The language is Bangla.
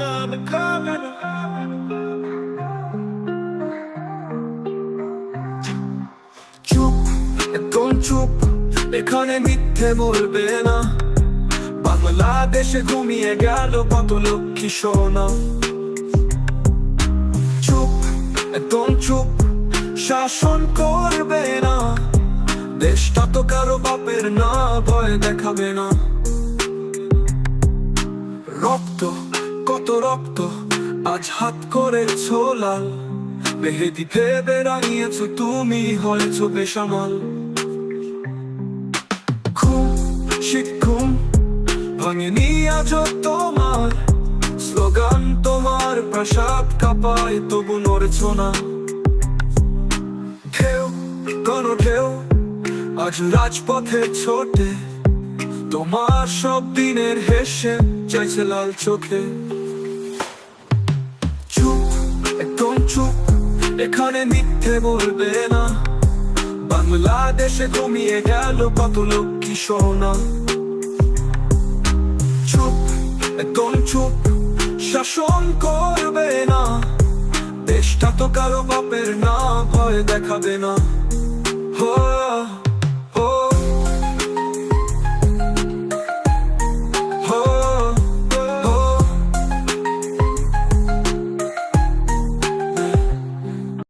দেখাবে না চুপ, একদম চুপ, এখানে মিথ্যে বলবে না। বাংলাদেশে ঘুমিয়ে গেল কত লক্ষ্মী সোনা। চুপ, একদম চুপ, শাসন করবে না। দেশটা তো কারও বাপের না, ভয় দেখাবে না। রক্ত কত রক্ত আজ হাত করেছ লাল মেহেদি ভেবে রাঙিয়েছ তুমি, হয়েছ বেসামাল। আজ তোমার। স্লোগান তোমার কাপায়, তবু নড়েছ না। ঢেউ কোন ঢেউ আজ রাজপথে ছোটে। তোমার সব দিনের হেসে চাইছে লাল চোখে। এখানে মিথ্যে বলবে না। বাংলাদেশে ঘুমিয়ে গেল কত লক্ষ্মী সোনা চুপ, একদম চুপ, শাসন করবে না। দেশটা তো কারও বাপের না ভয় দেখাবে না।